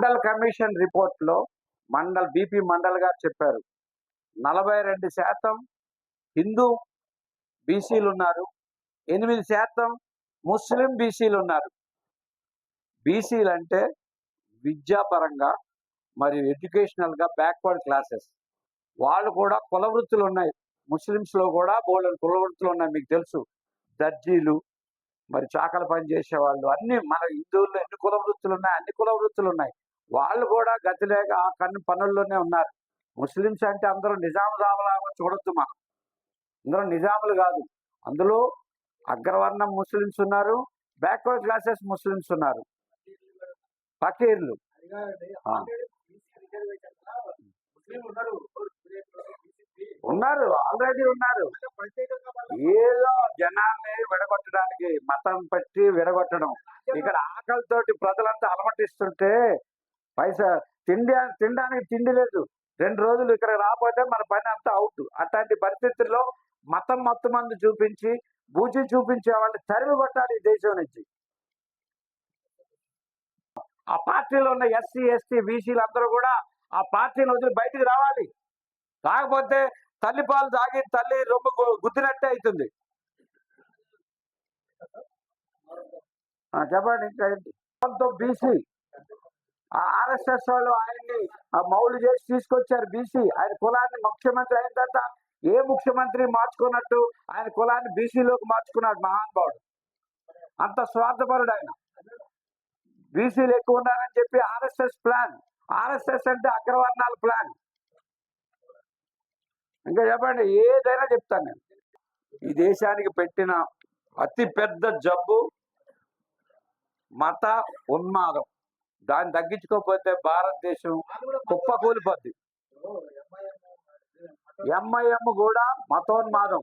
Mandal commission రిపోర్ట్లో mandal BP mandal గారు చెప్పారు. నలభై రెండు శాతం హిందూ బీసీలు ఉన్నారు. ఎనిమిది శాతం ముస్లిం బీసీలు ఉన్నారు. బీసీలు అంటే విద్యాపరంగా మరియు ఎడ్యుకేషనల్గా బ్యాక్వర్డ్ క్లాసెస్. వాళ్ళు కూడా కుల వృత్తులు ఉన్నాయి. ముస్లిమ్స్లో కూడా బోల్డెన్ కుల వృత్తులు ఉన్నాయి మీకు తెలుసు. దర్జీలు మరి చాకల పని చేసే వాళ్ళు అన్ని మన హిందువుల్లో ఎన్ని కుల వృత్తులు ఉన్నాయి? అన్ని కుల వృత్తులు ఉన్నాయి. వాళ్ళు కూడా గతి లేక ఆ కన్ను పనుల్లోనే ఉన్నారు. ముస్లిమ్స్ అంటే అందరూ నిజాము జాములాగా చూడొద్దు మనం. అందరూ నిజాములు కాదు. అందులో అగ్రవర్ణం ముస్లిమ్స్ ఉన్నారు బ్యాక్వర్డ్ క్లాసెస్ ముస్లిమ్స్ ఉన్నారు. ఫకీర్లు. ఉన్నారు ఆల్రెడీ ఉన్నారు. ఏదో జనాన్ని విడగొట్టడానికి మతం పట్టి విడగొట్టడం. ఇక్కడ ఆకలితోటి ప్రజలంతా అలమటిస్తుంటే పైసా తిండి తినడానికి తిండి లేదు. రెండు రోజులు ఇక్కడ రాకపోతే మన పని అంతా అవుట్. అట్లాంటి పరిస్థితుల్లో మతం మొత్తం మంది చూపించి బూచి చూపించే వాళ్ళని తరిమి కొట్టాలి ఈ దేశం నుంచి. ఆ పార్టీలో ఉన్న ఎస్సీ ఎస్టీ బీసీలు అందరూ కూడా ఆ పార్టీని వదిలి బయటికి రావాలి. రాకపోతే తల్లి పాలు తాగి తల్లి రొమ్మ గు- గుద్దినట్టే అవుతుంది చెప్పండి ఇంకా ఏంటి? బీసీ. ఆర్ఎస్ఎస్ వాళ్ళు ఆయన్ని ఆ మౌలు చేసి తీసుకొచ్చారు బీసీ. ఆయన కులాన్ని ముఖ్యమంత్రి అయిన తర్వాత ఏ ముఖ్యమంత్రి మార్చుకున్నట్టు ఆయన కులాన్ని బీసీలోకి మార్చుకున్నాడు మహానుభావుడు అంత స్వార్థపరుడు ఆయన. బీసీలు ఎక్కువ ఉన్నారని చెప్పి ఆర్ఎస్ఎస్ ప్లాన్. ఆర్ఎస్ఎస్ అంటే అగ్రవర్ణాల ప్లాన్. ఇంకా చెప్పండి ఏదైనా చెప్తాను నేను. ఈ దేశానికి పెట్టిన అతి పెద్ద జబ్బు మత ఉన్మాదం. దాన్ని తగ్గించుకోకపోతే భారతదేశం కుప్పకూలిపోద్ది. ఎంఐఎం కూడా మతోన్మాదం.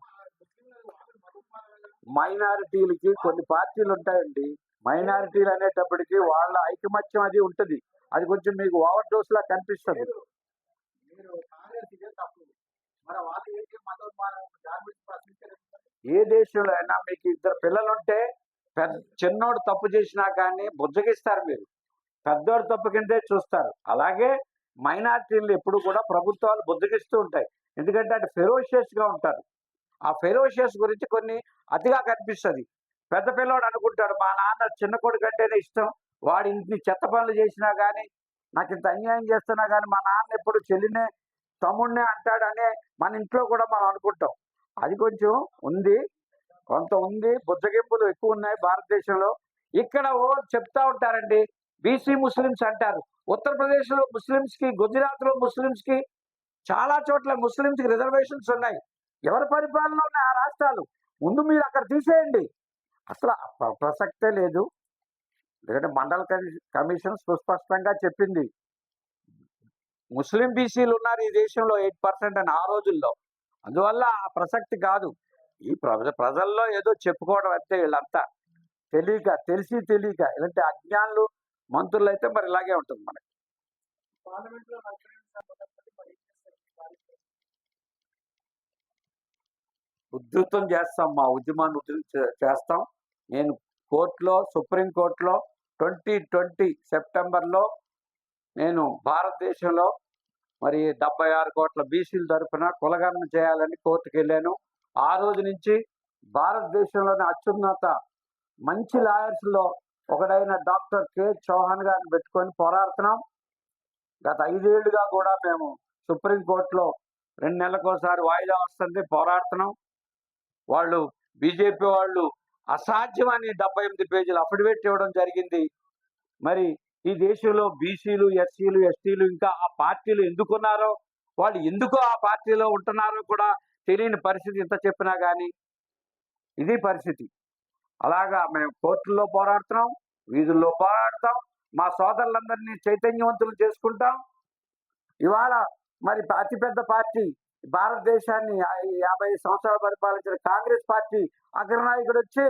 మైనారిటీలకి కొన్ని పార్టీలు ఉంటాయండి. మైనారిటీలు అనేటప్పటికి వాళ్ళ ఐకమత్యం అది ఉంటుంది. అది కొంచెం మీకు ఓవర్ డోస్ లా కనిపిస్తుంది. ఏ దేశంలో అయినా మీకు ఇద్దరు పిల్లలు ఉంటే పెద్ద చిన్నోడు తప్పు చేసినా కానీ బుజ్జగిస్తారు మీరు. పెద్దోడు తప్పు కిందే చూస్తారు. అలాగే మైనారిటీలు ఎప్పుడు కూడా ప్రభుత్వాలు బుద్ధిగిస్తూ ఉంటాయి. ఎందుకంటే అటు ఫెరోషియస్గా ఉంటారు. ఆ ఫెరోషియస్ గురించి కొన్ని అతిగా కనిపిస్తుంది. పెద్ద పిల్లవాడు అనుకుంటాడు మా నాన్న చిన్న కొడుకు అంటేనే ఇష్టం. వాడు ఇంటిని చెత్త పనులు చేసినా కానీ నాకు ఇంత అన్యాయం చేస్తున్నా కానీ మా నాన్న ఎప్పుడు చెల్లినే తమ్ముడినే అంటాడనే మన ఇంట్లో కూడా మనం అనుకుంటాం. అది కొంచెం ఉంది. కొంత ఉంది. బుద్ధగింపులు ఎక్కువ ఉన్నాయి భారతదేశంలో. ఇక్కడ ఓ చెప్తా ఉంటారండి. బీసీ ముస్లిమ్స్ అంటారు. ఉత్తరప్రదేశ్లో ముస్లిమ్స్కి గుజరాత్లో ముస్లిమ్స్కి చాలా చోట్ల ముస్లిమ్స్కి రిజర్వేషన్స్ ఉన్నాయి. ఎవరి పరిపాలన ఉన్నాయి? ఆ రాష్ట్రాలు. ముందు మీరు అక్కడ తీసేయండి. అసలు ప్రసక్తే లేదు. ఎందుకంటే మండల కమి- కమిషన్ సుస్పష్టంగా చెప్పింది. ముస్లిం బీసీలు ఉన్నారు ఈ దేశంలో ఎయిట్ పర్సెంట్ అని ఆ రోజుల్లో. అందువల్ల ఆ ప్రసక్తి కాదు. ఈ ప్రజల్లో ఏదో చెప్పుకోవడం అయితే వీళ్ళంతా తెలియక తెలిసి తెలియక ఇలాంటి అజ్ఞానులు మంత్రులు అయితే మరి ఇలాగే ఉంటుంది మనకి? ఉధృతం చేస్తాం మా ఉద్యమాన్ని ఉధృతం చేస్తాం. నేను కోర్టులో సుప్రీం కోర్టులో ట్వంటీ ట్వంటీ సెప్టెంబర్లో నేను భారతదేశంలో మరి డెబ్బై ఆరు కోట్ల బీసీల తరపున కులగణన చేయాలని కోర్టుకు వెళ్ళాను ఆ రోజు నుంచి భారతదేశంలోని అత్యున్నత మంచి లాయర్స్లో ఒకడైన డాక్టర్ కె. చౌహాన్ గారిని పెట్టుకొని పోరాడుతున్నాం. గత ఐదేళ్ళుగా కూడా మేము సుప్రీం కోర్టులో రెండు నెలలకోసారి వాయిదా వస్తుంది పోరాడుతున్నాం. వాళ్ళు బీజేపీ వాళ్ళు అసాధ్యమని డెబ్బై ఎనిమిది పేజీలు అఫిడవిట్ ఇవ్వడం జరిగింది. మరి ఈ దేశంలో బీసీలు ఎస్సీలు ఎస్టీలు ఇంకా ఆ పార్టీలు ఎందుకున్నారో వాళ్ళు ఎందుకు ఆ పార్టీలో ఉంటున్నారో కూడా తెలియని పరిస్థితి ఎంత చెప్పినా కానీ ఇది పరిస్థితి. అలాగా మేము కోర్టుల్లో పోరాడుతున్నాం వీధుల్లో పోరాడతాం మా సోదరులందరినీ చైతన్యవంతులు చేసుకుంటాం. ఇవాళ మరి అతిపెద్ద పార్టీ భారతదేశాన్ని యాభై సంవత్సరాలు పరిపాలించిన కాంగ్రెస్ పార్టీ అగ్రనాయకుడు వచ్చి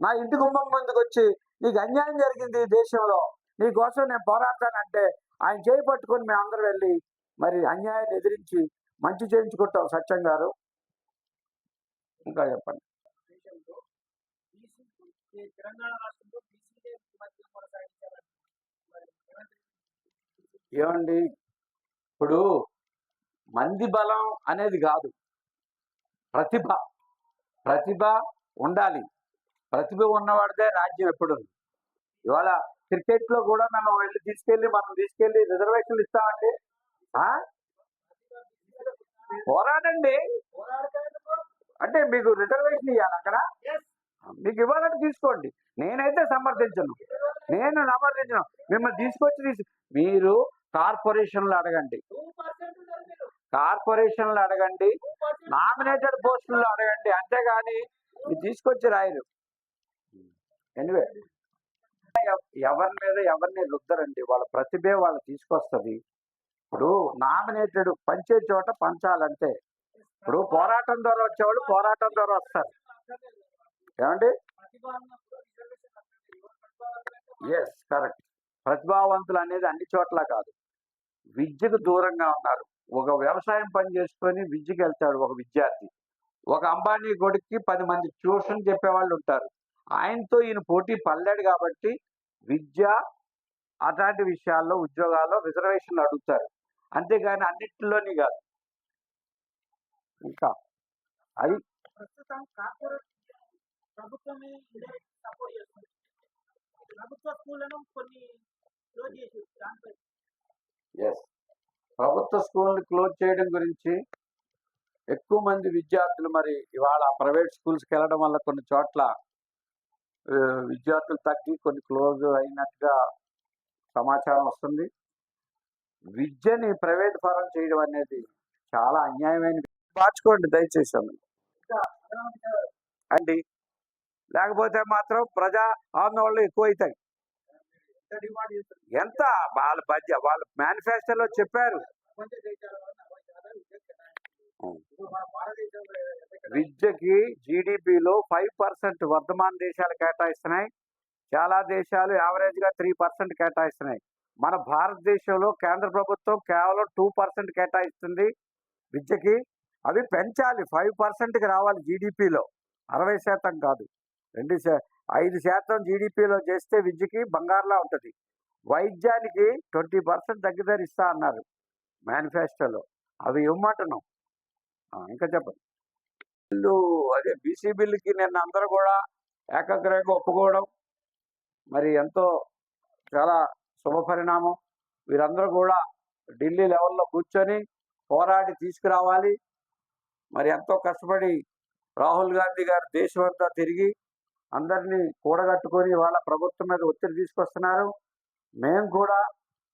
నా ఇంటి గుమ్మం ముందుకు వచ్చి నీకు అన్యాయం జరిగింది ఈ దేశంలో నీ కోసం నేను పోరాడతానంటే ఆయన చేయి పట్టుకొని మేము అందరూ వెళ్ళి మరి అన్యాయాన్ని ఎదిరించి మంచి చేయించుకుంటాం. సత్యం గారు. ఇంకా చెప్పండి. బీసీ తెలంగాణ రాష్ట్రంలో బీసీలే ముఖ్యమంత్రి కొనసాగించాలని ఏమండి? ఇప్పుడు మంది బలం అనేది కాదు. ప్రతిభ ప్రతిభ ఉండాలి. ప్రతిభ ఉన్నవాడిదే రాజ్యం ఎప్పుడు ఇవాళ క్రికెట్లో కూడా మనం వెళ్ళి తీసుకెళ్ళి మనం తీసుకెళ్ళి రిజర్వేషన్లు ఇస్తామండి? పోరాడండి. అంటే మీకు రిజర్వేషన్ ఇవ్వాలి అక్కడ? మీకు ఇవ్వాలంటే తీసుకోండి. నేనైతే సమర్థించను. నేను సమర్థించను. మిమ్మల్ని తీసుకొచ్చి తీసి మీరు కార్పొరేషన్లు అడగండి. కార్పొరేషన్లు అడగండి. నామినేటెడ్ పోస్టుల్లో అడగండి. అంతేగాని మీరు తీసుకొచ్చి రాయరు. ఎనివే. ఎవరి మీద ఎవరిని రుద్దరండి. వాళ్ళ ప్రతిభే వాళ్ళు తీసుకొస్తుంది. ఇప్పుడు నామినేటెడ్ పంచే చోట పంచాలంతే. ఇప్పుడు పోరాటం ద్వారా వచ్చేవాళ్ళు పోరాటం ద్వారా వస్తారు. ఏమండి? ఎస్ కరెక్ట్ ప్రతిభావంతులు అనేది అన్ని చోట్ల కాదు. విద్యకు దూరంగా ఉన్నారు. ఒక వ్యవసాయం పని చేసుకొని విద్యకి వెళ్తాడు ఒక విద్యార్థి. ఒక అంబానీ కొడుక్కి పది మంది ట్యూషన్ చెప్పేవాళ్ళు ఉంటారు. ఆయనతో ఈయన పోటీ పడలేడు కాబట్టి విద్య అట్లాంటి విషయాల్లో ఉద్యోగాల్లో రిజర్వేషన్లు అడుగుతారు. అంతేగాని అన్నిటిలోని కాదు. ఇంకా అది ప్రస్తుతం కార్పొరేట్ ప్రభుత్వమే సపోర్ట్ చేస్తుంది. ప్రభుత్వ స్కూళ్ళను కొన్ని క్లోజ్ చేసి దానిపై ఎస్ ప్రభుత్వ స్కూల్ని క్లోజ్ చేయడం గురించి ఎక్కువ మంది విద్యార్థులు మరి ఇవాళ ప్రైవేట్ స్కూల్స్కి వెళ్ళడం వల్ల కొన్ని చోట్ల విద్యార్థులు తగ్గి కొన్ని క్లోజ్ అయినట్టుగా సమాచారం వస్తుంది. విద్యని ప్రైవేట్ పరం చేయడం అనేది చాలా అన్యాయమైన మార్చుకోండి దయచేసి. అండి. లేకపోతే మాత్రం ప్రజా ఆందోళనలు ఎక్కువ అవుతాయి ఎంత వాళ్ళ బడ్జెట్ వాళ్ళ మేనిఫెస్టోలో చెప్పారు. విద్యకి జీడిపిలో ఫైవ్ పర్సెంట్ వర్ధమాన దేశాలు కేటాయిస్తున్నాయి. చాలా దేశాలు యావరేజ్గా త్రీ పర్సెంట్ కేటాయిస్తున్నాయి. మన భారతదేశంలో కేంద్ర ప్రభుత్వం కేవలం టూ పర్సెంట్ కేటాయిస్తుంది విద్యకి. అవి పెంచాలి. ఫైవ్ పర్సెంట్కి రావాలి జీడిపిలో. అరవై శాతం కాదు. రెండు ఐదు శాతం జీడిపిలో చేస్తే విద్యకి బంగారులా ఉంటుంది. వైద్యానికి ట్వంటీ పర్సెంట్ తగ్గిదారు ఇస్తా అన్నారు మేనిఫెస్టోలో. అవి ఇవ్వమంటున్నాం. ఇంకా చెప్పండి. బిల్లు అదే బీసీ బిల్లుకి నిన్న అందరూ కూడా ఏకగ్రహంగా ఒప్పుకోవడం మరి ఎంతో చాలా శుభ పరిణామం. వీరందరూ కూడా ఢిల్లీ లెవెల్లో కూర్చొని పోరాడి తీసుకురావాలి. మరి ఎంతో కష్టపడి రాహుల్ గాంధీ గారు దేశం తిరిగి అందరినీ కూడగట్టుకొని వాళ్ళ ప్రభుత్వం మీద ఒత్తిడి తీసుకొస్తున్నారు. మేము కూడా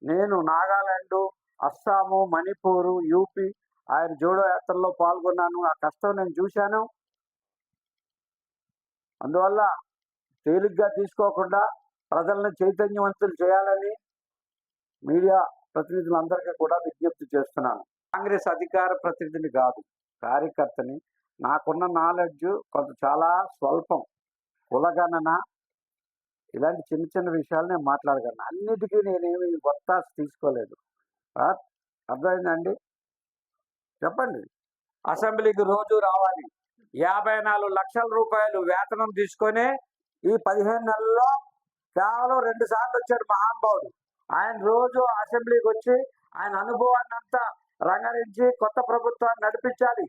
నేను నాగాలాండ్ అస్సాము మణిపూరు యూపీ ఆయన జోడో యాత్రలో పాల్గొన్నాను. ఆ కష్టం నేను చూశాను. అందువల్ల తేలిగ్గా తీసుకోకుండా ప్రజలను చైతన్యవంతులు చేయాలని మీడియా ప్రతినిధులందరికీ కూడా విజ్ఞప్తి చేస్తున్నాను. కాంగ్రెస్ అధికార ప్రతినిధిని కాదు కార్యకర్తని. నాకున్న నాలెడ్జ్ కొంత చాలా స్వల్పం. కులగణన ఇలాంటి చిన్న చిన్న విషయాలు నేను మాట్లాడగలను. అన్నిటికీ నేనేమి కొత్త తీసుకోలేదు. అర్థమైందండి? చెప్పండి. అసెంబ్లీకి రోజు రావాలి. యాభై నాలుగు లక్షల రూపాయలు వేతనం తీసుకొని ఈ పదిహేను నెలల్లో కేవలం రెండు సార్లు వచ్చాడు మహానుభావుడు. ఆయన రోజు అసెంబ్లీకి వచ్చి ఆయన అనుభవాన్ని అంతా రంగరించి కొత్త ప్రభుత్వాన్ని నడిపించాలి.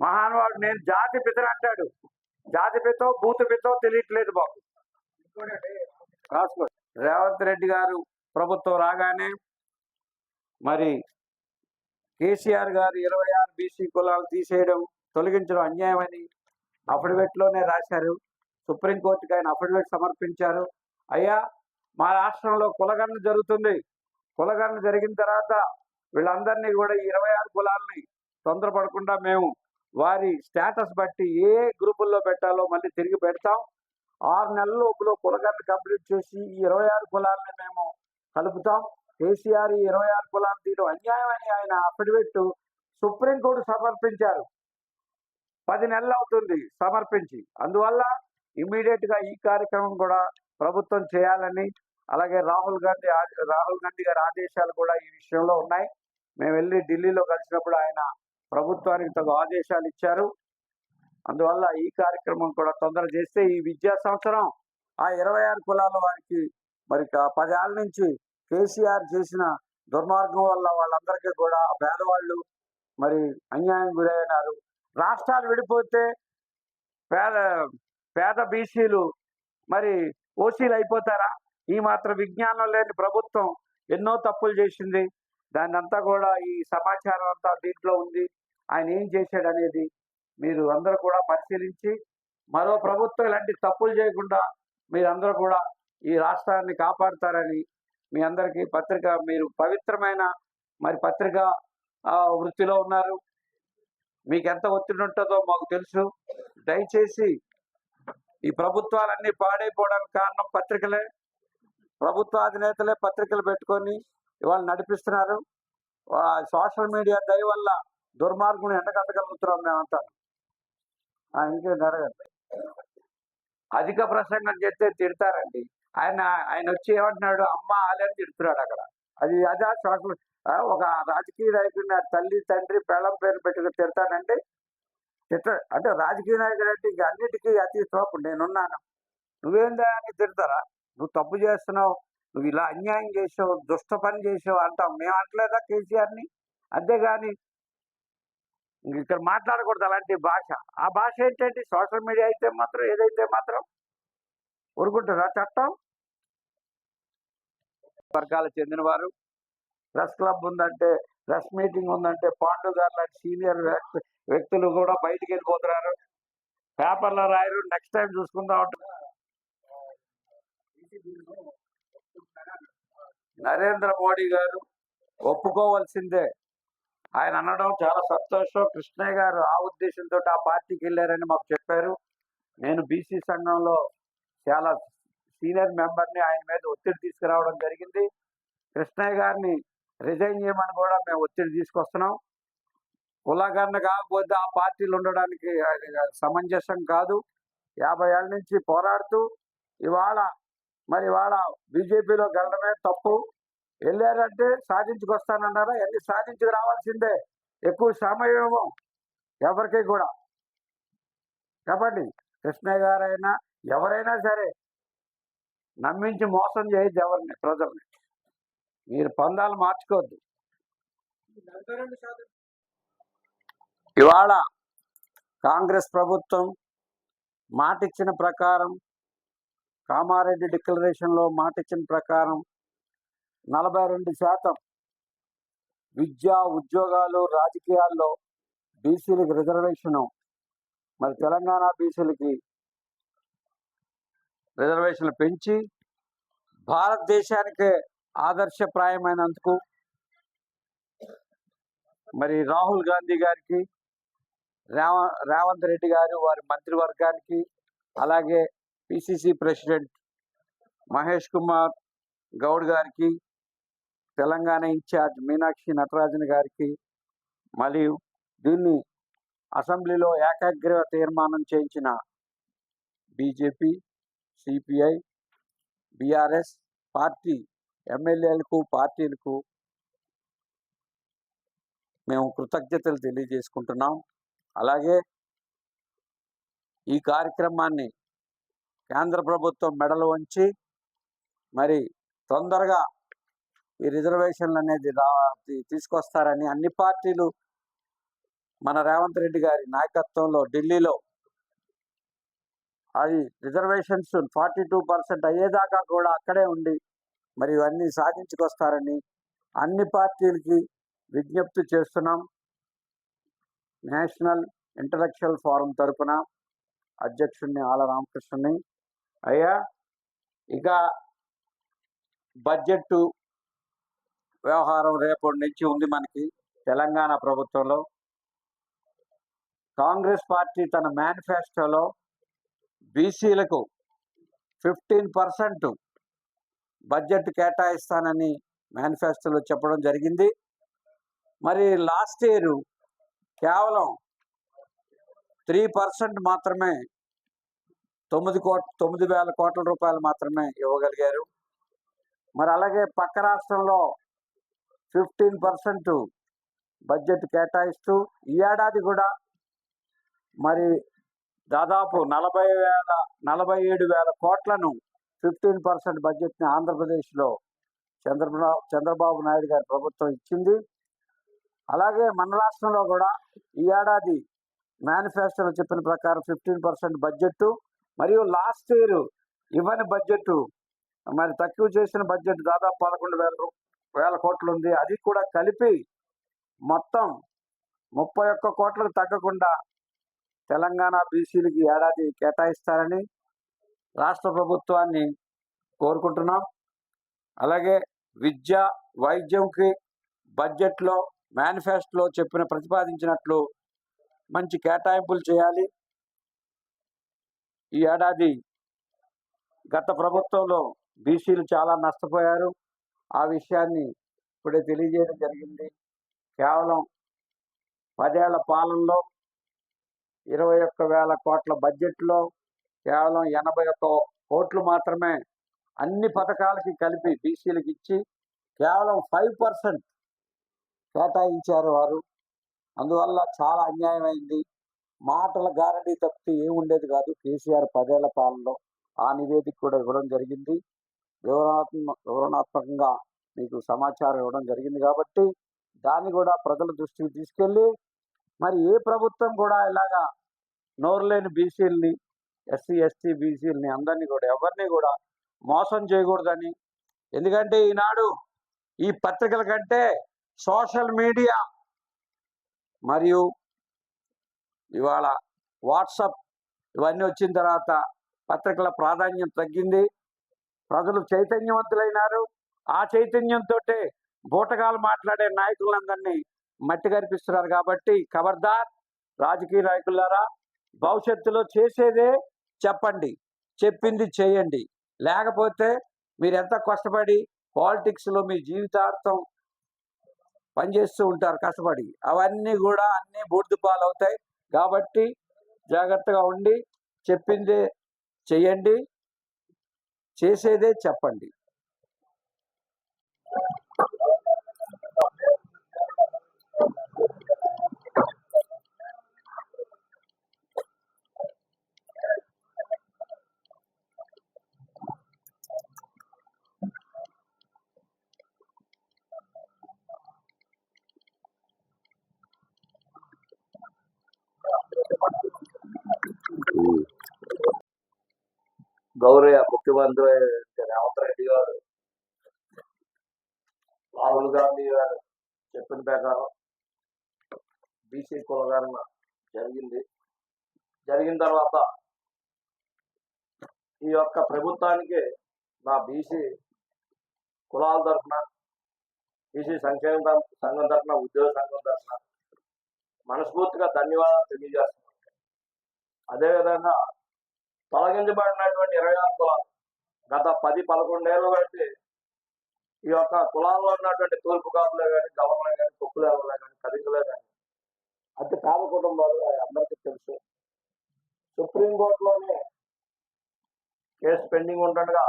మహానుభావుడు నేను జాతి పితరు అంటాడు. జాతి పితో భూత పితో తెలియట్లేదు బాబు. రాసుకో. రేవంత్ రెడ్డి గారు ప్రభుత్వం రాగానే మరి కేసీఆర్ గారు ఇరవై ఆరు బీసీ కులాలు తీసేయడం తొలగించడం అన్యాయమని అఫిడవిట్లోనే రాశారు. సుప్రీంకోర్టుకి ఆయన అఫిడవిట్ సమర్పించారు. అయ్యా మా రాష్ట్రంలో కులగణన జరుగుతుంది. కులగణన జరిగిన తర్వాత వీళ్ళందరినీ కూడా ఇరవై ఆరు కులాలని తొందరపడకుండా మేము వారి స్టేటస్ బట్టి ఏ గ్రూపుల్లో పెట్టాలో మళ్ళీ తిరిగి పెడతాం. ఆరు నెలల లోపులో కులగణన కంప్లీట్ చేసి ఈ ఇరవై ఆరు కులాలని మేము కలుపుతాం. కేసీఆర్ ఈ ఇరవై ఆరు కులాలు తీయడం అన్యాయం అని ఆయన అఫిడవిట్ సుప్రీంకోర్టు సమర్పించారు. పది నెలలు అవుతుంది సమర్పించి. అందువల్ల ఇమ్మీడియట్గా ఈ కార్యక్రమం కూడా ప్రభుత్వం చేయాలని అలాగే రాహుల్ గాంధీ రాహుల్ గాంధీ గారి ఆదేశాలు కూడా ఈ విషయంలో ఉన్నాయి. మేము వెళ్ళి ఢిల్లీలో కలిసినప్పుడు ఆయన ప్రభుత్వానికి తగు ఆదేశాలు ఇచ్చారు. అందువల్ల ఈ కార్యక్రమం కూడా తొందర చేస్తే ఈ విద్యా సంవత్సరం ఆ ఇరవై ఆరు కులాల వారికి మరి పదేళ్ళ నుంచి కేసీఆర్ చేసిన దుర్మార్గం వల్ల వాళ్ళందరికీ కూడా పేదవాళ్ళు మరి అన్యాయం గురైనారు. రాష్ట్రాలు విడిపోతే పేద పేద బీసీలు మరి ఓసీలు అయిపోతారా? ఈ మాత్రం విజ్ఞానం లేని ప్రభుత్వం ఎన్నో తప్పులు చేసింది. దాన్ని అంతా కూడా ఈ సమాచారం అంతా దీంట్లో ఉంది. ఆయన ఏం చేశాడు అనేది మీరు అందరూ కూడా పరిశీలించి మరో ప్రభుత్వం ఇలాంటి తప్పులు చేయకుండా మీరందరూ కూడా ఈ రాష్ట్రాన్ని కాపాడుతారని మీ అందరికీ పత్రిక మీరు పవిత్రమైన మరి పత్రిక వృత్తిలో ఉన్నారు. మీకు ఎంత ఒత్తిడి ఉంటుందో మాకు తెలుసు. దయచేసి ఈ ప్రభుత్వాలన్నీ పాడైపోవడానికి కారణం పత్రికలే. ప్రభుత్వ అధినేతలే పత్రికలు పెట్టుకొని ఇవాళ నడిపిస్తున్నారు. సోషల్ మీడియా దయ వల్ల దుర్మార్గుని ఎండగట్టగలుగుతున్నాం మేమంతా. ఆ, ఇంకేం అడగండి అధిక ప్రసంగం చేస్తే తిడతారండి. ఆయన ఆయన వచ్చి ఏమంటున్నాడు అమ్మ ఆలని తిడుతున్నాడు అక్కడ. అది అదే సోషల్ ఒక రాజకీయ నాయకుడిని తల్లి తండ్రి పెళ్ళం పేరు పెట్టుకుని తిడతానండి. తిట్ట అంటే రాజకీయ నాయకుడు అంటే ఇంక అన్నిటికీ అతి తోపు నేనున్నాను. నువ్వేందా అని తిడతారా? నువ్వు తప్పు చేస్తున్నావు. నువ్వు ఇలా అన్యాయం చేసావు దుష్ట పని చేసావు అంటావు. మేము అంటలేదా కేసీఆర్ని? అంతేగాని ఇక్కడ మాట్లాడకూడదు అలాంటి భాష. ఆ భాష ఏంటంటే సోషల్ మీడియా అయితే మాత్రం ఏదైతే మాత్రం ఊరుకుంటుందా చట్టం? వర్గాల చెందిన వారు ప్రెస్ క్లబ్ ఉందంటే ప్రెస్ మీటింగ్ ఉందంటే పాండుగారు లాంటి సీనియర్ వ్యక్తులు కూడా బయటికి వెళ్ళిపోతున్నారు. పేపర్లో రాయరు నెక్స్ట్ టైం చూసుకుందాం నరేంద్ర మోడీ గారు ఒప్పుకోవాల్సిందే. ఆయన అనడం చాలా సంతోషం. కృష్ణయ్య గారు ఆ ఉద్దేశంతో ఆ పార్టీకి వెళ్ళారని మాకు చెప్పారు. నేను బీసీ సంఘంలో చాలా సీనియర్ మెంబర్ని ఆయన మీద ఒత్తిడి తీసుకురావడం జరిగింది. కృష్ణయ్య గారిని రిజైన్ చేయమని కూడా మేము ఒత్తిడి తీసుకొస్తున్నాం. కులగన్న కాకపోతే ఆ పార్టీలు ఉండడానికి ఆయన సమంజసం కాదు. యాభై ఏళ్ళ నుంచి పోరాడుతూ ఇవాళ మరి ఇవాళ బీజేపీలో గెలడమే తప్పు. వెళ్ళారంటే సాధించుకొస్తానన్నారా? అన్ని సాధించుకు రావాల్సిందే ఎక్కువ సమయం ఎవరికి కూడా. చెప్పండి కృష్ణయ్య గారైనా ఎవరైనా సరే నమ్మించి మోసం చేయొద్దు ఎవరిని ప్రజల్ని. మీరు పందాలు మార్చుకోవద్దు. ఇవాళ కాంగ్రెస్ ప్రభుత్వం మాటిచ్చిన ప్రకారం కామారెడ్డి డిక్లరేషన్లో మాటిచ్చిన ప్రకారం నలభై రెండు శాతం విద్య ఉద్యోగాలు రాజకీయాల్లో బీసీలకు రిజర్వేషను. మరి తెలంగాణ బీసీలకి రిజర్వేషన్లు పెంచి భారతదేశానికే ఆదర్శప్రాయమైనందుకు మరి రాహుల్ గాంధీ గారికి రేవ రేవంత్ రెడ్డి గారు వారి మంత్రివర్గానికి అలాగే పిసిసి ప్రెసిడెంట్ మహేష్ కుమార్ గౌడ్ గారికి తెలంగాణ ఇన్ఛార్జ్ మీనాక్షి నటరాజన్ గారికి మరియు దీన్ని అసెంబ్లీలో ఏకాగ్ర తీర్మానం చేయించిన బీజేపీ సిపిఐ బీఆర్ఎస్ పార్టీ ఎమ్మెల్యేలకు పార్టీలకు మేము కృతజ్ఞతలు తెలియజేసుకుంటున్నాం. అలాగే ఈ కార్యక్రమాన్ని కేంద్ర ప్రభుత్వం మెడలు వంచి మరి తొందరగా ఈ రిజర్వేషన్లు అనేది రా తీసుకొస్తారని అన్ని పార్టీలు మన రేవంత్ రెడ్డి గారి నాయకత్వంలో ఢిల్లీలో అది రిజర్వేషన్స్ ఫార్టీ టూ పర్సెంట్ అయ్యేదాకా కూడా అక్కడే ఉండి మరి ఇవన్నీ సాధించుకొస్తారని అన్ని పార్టీలకి విజ్ఞప్తి చేస్తున్నాం. నేషనల్ ఇంటలెక్చువల్ ఫోరం తరపున అధ్యక్షుడిని ఆల రామకృష్ణుని. అయ్యా ఇక బడ్జెట్ వ్యవహారం రేపటి నుంచి ఉంది మనకి తెలంగాణ ప్రభుత్వంలో. కాంగ్రెస్ పార్టీ తన మేనిఫెస్టోలో బీసీలకు ఫిఫ్టీన్ పర్సెంట్ బడ్జెట్ కేటాయిస్తానని మేనిఫెస్టోలో చెప్పడం జరిగింది. మరి లాస్ట్ ఇయర్ కేవలం త్రీ పర్సెంట్ మాత్రమే తొమ్మిది కోట్ తొమ్మిది వేల కోట్ల రూపాయలు మాత్రమే ఇవ్వగలిగారు. మరి అలాగే పక్క రాష్ట్రంలో ఫిఫ్టీన్ పర్సెంట్ బడ్జెట్ కేటాయిస్తూ ఈ ఏడాది కూడా మరి దాదాపు నలభై వేల నలభై ఏడు వేల కోట్లను ఫిఫ్టీన్ పర్సెంట్ బడ్జెట్ని ఆంధ్రప్రదేశ్లో చంద్రబాబు చంద్రబాబు నాయుడు గారి ప్రభుత్వం ఇచ్చింది. అలాగే మన రాష్ట్రంలో కూడా ఈ ఏడాది మేనిఫెస్టోలో చెప్పిన ప్రకారం ఫిఫ్టీన్ పర్సెంట్ బడ్జెట్ మరియు లాస్ట్ ఇయర్ ఇవ్వని బడ్జెట్ మరి తక్కువ చేసిన బడ్జెట్ దాదాపు పదకొండు వేల రూ- వేల కోట్లు ఉంది అది కూడా కలిపి మొత్తం ముప్పై ఒక్క కోట్లకు తగ్గకుండా తెలంగాణ బీసీలకి ఏడాది కేటాయిస్తారని రాష్ట్ర ప్రభుత్వాన్ని కోరుకుంటున్నాం. అలాగే విద్య వైద్యంకి బడ్జెట్లో మేనిఫెస్టోలో చెప్పిన ప్రతిపాదించినట్లు మంచి కేటాయింపులు చేయాలి. ఈ ఏడాది గత ప్రభుత్వంలో బీసీలు చాలా నష్టపోయారు. ఆ విషయాన్ని ఇప్పుడే తెలియజేయడం జరిగింది. కేవలం పదేళ్ళ పాలనలో ఇరవై ఒక్క వేల కోట్ల బడ్జెట్లో కేవలం ఎనభై ఒక్క కోట్లు మాత్రమే అన్ని పథకాలకి కలిపి బీసీలకు ఇచ్చి కేవలం ఫైవ్ పర్సెంట్ కేటాయించారు వారు. అందువల్ల చాలా అన్యాయమైంది. మాటల గారంటీ తప్పితే ఏముండేది కాదు. కేసీఆర్ పదేళ్ళ పాలనలో ఆ నివేదిక కూడా ఇవ్వడం జరిగింది. వివరణాత్మ వివరణాత్మకంగా మీకు సమాచారం ఇవ్వడం జరిగింది కాబట్టి దాన్ని కూడా ప్రజల దృష్టికి తీసుకెళ్ళి మరి ఏ ప్రభుత్వం కూడా ఇలాగా నోరులేని బీసీలని ఎస్సీ ఎస్టీ బీసీలని అందరినీ కూడా ఎవరిని కూడా మోసం చేయకూడదని. ఎందుకంటే ఈనాడు ఈ పత్రికల కంటే సోషల్ మీడియా మరియు ఇవాళ వాట్సప్ ఇవన్నీ వచ్చిన తర్వాత పత్రికల ప్రాధాన్యం తగ్గింది. ప్రజలు చైతన్యవంతులైనారు. ఆ చైతన్యంతో బూటకాలు మాట్లాడే నాయకులందరినీ మట్టి కనిపిస్తున్నారు కాబట్టి ఖబర్దార్ రాజకీయ నాయకులారా భవిష్యత్తులో చేసేదే చెప్పండి చెప్పింది చేయండి. లేకపోతే మీరు ఎంత కష్టపడి పాలిటిక్స్లో మీ జీవితార్థం పనిచేస్తూ ఉంటారు కష్టపడి. అవన్నీ కూడా అన్నీ బూడిద పాలు అవుతాయి కాబట్టి జాగ్రత్తగా ఉండి చెప్పిందే చెయ్యండి చేసేదే చెప్పండి. గౌరయ్య ముఖ్యమంత్రి రేవంత్ రెడ్డి గారు రాహుల్ గాంధీ గారు చెప్పిన ప్రకారం బీసీ కులగణన జరిగింది. జరిగిన తర్వాత ఈ యొక్క ప్రభుత్వానికి నా బీసీ కులాల తరఫున బీసీ సంక్షేమ సంఘం తరఫున ఉద్యోగ సంఘం తరఫున మనస్ఫూర్తిగా ధన్యవాదాలు తెలియజేస్తున్నాను అదేవిధంగా తొలగించబడినటువంటి ఇరవై ఆరు కులాలు గత పది పదకొండేళ్ళు బట్టి ఈ యొక్క కులాల్లో ఉన్నటువంటి తూర్పు కాపులే కానీ గవర్నలే కానీ కుక్కులే కానీ కదికలే కానీ అతి పేద కుటుంబాలు అందరికీ తెలుసు. సుప్రీంకోర్టులోనే కేసు పెండింగ్ ఉండగా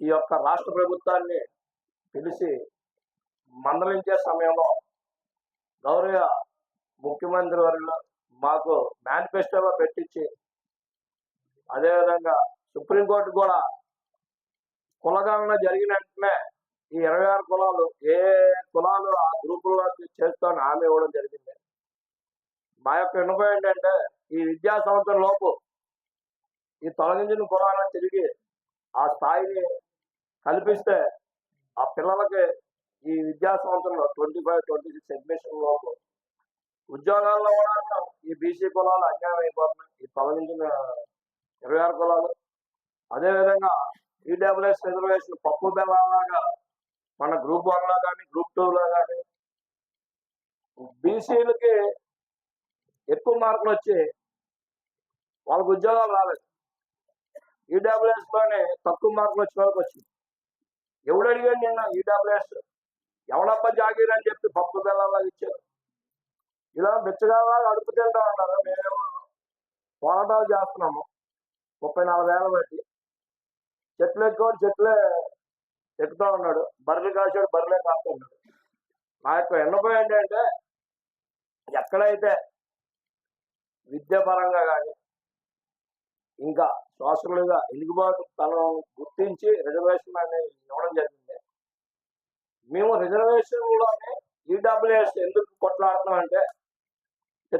ఈ యొక్క రాష్ట్ర ప్రభుత్వాన్ని పిలిచి మందలించే సమయంలో గౌరవ ముఖ్యమంత్రి వారిలో మాకు మేనిఫెస్టోలో పెట్టించి అదేవిధంగా సుప్రీంకోర్టు కూడా కులగణన జరిగిన వెంటనే ఈ ఇరవై ఆరు కులాలు ఏ కులాలు ఆ గ్రూపుల్లో చేస్తామని హామీ ఇవ్వడం జరిగింది. మా యొక్క విన్నపం ఏంటంటే ఈ విద్యా సంవత్సరం లోపు ఈ తొలగించిన కులాలను తిరిగి ఆ స్థాయిని కల్పిస్తే ఆ పిల్లలకి ఈ విద్యా సంవత్సరంలో twenty five twenty six admission లోపు ఉద్యోగాల్లో కూడా ఈ బీసీ కులాలు అన్యాయం అయిపోతున్నాయి. ఈ తొలగించిన ఇరవై ఆరు కులాలు. అదేవిధంగా e ఈడబ్ల్యూఎస్ రిజర్వేషన్ పప్పు బెల్లాగా మన గ్రూప్ వన్లో కానీ గ్రూప్ టూ లో కానీ బీసీలకి ఎక్కువ మార్కులు వచ్చి వాళ్ళకు ఉద్యోగాలు రాలేదు. E ఈడబ్ల్యూఎస్లోనే తక్కువ మార్కులు వచ్చిన వాళ్ళకి వచ్చింది. ఎవడు అడిగాడు నిన్న e ఈడబ్ల్యూఎస్ ఎవడబ్బా జాగీర్ అని చెప్పి పప్పు బెల్లాగా ఇచ్చారు. ఇలా బిచ్చగాలా అడుపు తింటా అన్నారు మేమేమో పోరాటాలు చేస్తున్నాము. ముప్పై నలభై వేల బట్టి చెట్లు ఎక్కువ చెట్లే ఎక్కుతా ఉన్నాడు. బర్రెలు కాసాడు బర్రెలే కాస్తున్నాడు నా యొక్క ఎన్నపై ఏంటంటే ఎక్కడైతే విద్యాపరంగా కానీ ఇంకా సోషల్గా ఎలుగుబాటు తను గుర్తించి రిజర్వేషన్ అనేది ఇవ్వడం జరిగింది. మేము రిజర్వేషన్లోనే ఈడబ్ల్యూఎస్ ఎందుకు కొట్లాడుతున్నాం అంటే